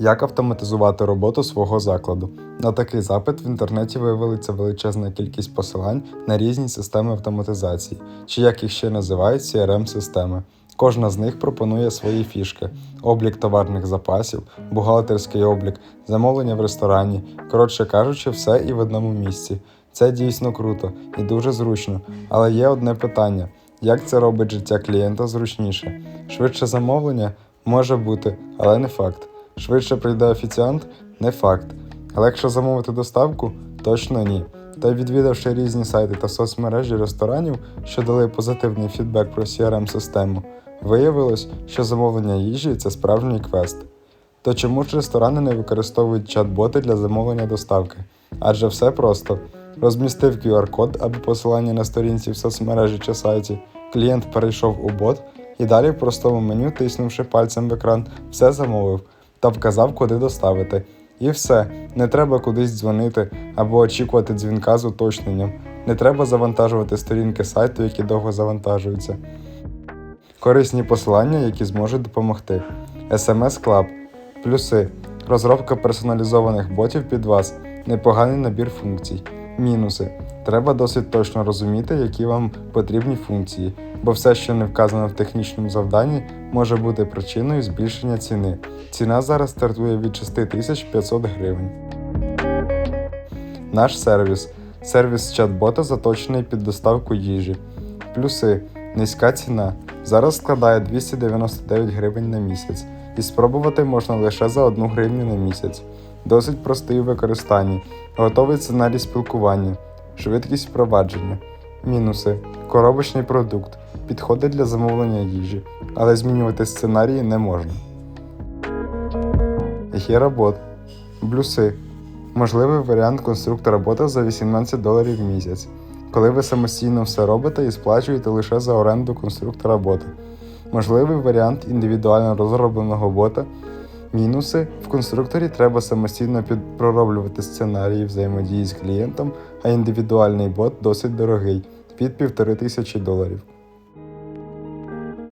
Як автоматизувати роботу свого закладу? На такий запит в інтернеті виявилася величезна кількість посилань на різні системи автоматизації, чи як їх ще називають CRM-системи. Кожна з них пропонує свої фішки: облік товарних запасів, бухгалтерський облік, замовлення в ресторані. Коротше кажучи, все і в одному місці. Це дійсно круто і дуже зручно. Але є одне питання: як це робить життя клієнта зручніше? Швидше замовлення може бути, але не факт. Швидше прийде офіціант не факт. Легше замовити доставку точно ні. Та й відвідавши різні сайти та соцмережі ресторанів, що дали позитивний фідбек про CRM-систему, виявилось, що замовлення їжі це справжній квест. То чому ж ресторани не використовують чат-боти для замовлення доставки? Адже все просто. Розмістив QR-код або посилання на сторінці в соцмережі чи сайті, клієнт перейшов у бот і далі в простому меню, тиснувши пальцем в екран, все замовив та вказав, куди доставити. І все, не треба кудись дзвонити або очікувати дзвінка з уточненням. Не треба завантажувати сторінки сайту, які довго завантажуються. Корисні посилання, які зможуть допомогти. SMS Club. Плюси. Розробка персоналізованих ботів під вас. Непоганий набір функцій. Мінуси. Треба досить точно розуміти, які вам потрібні функції, бо все, що не вказано в технічному завданні, може бути причиною збільшення ціни. Ціна зараз стартує від 6500 гривень. Наш сервіс. Сервіс чат-бота заточений під доставку їжі. Плюси. Низька ціна. Зараз складає 299 гривень на місяць. І спробувати можна лише за 1 гривню на місяць. Досить простий у використанні. Готовий сценарій спілкування. Швидкість впровадження. Мінуси. Коробочний продукт. Підходить для замовлення їжі, але змінювати сценарії не можна. Гіработ. Плюси. Можливий варіант конструктора бота за 18 доларів в місяць, коли ви самостійно все робите і сплачуєте лише за оренду конструктора бота. Можливий варіант індивідуально розробленого бота. Мінуси в конструкторі треба самостійно підпророблювати сценарії взаємодії з клієнтом, а індивідуальний бот досить дорогий від 1500 доларів.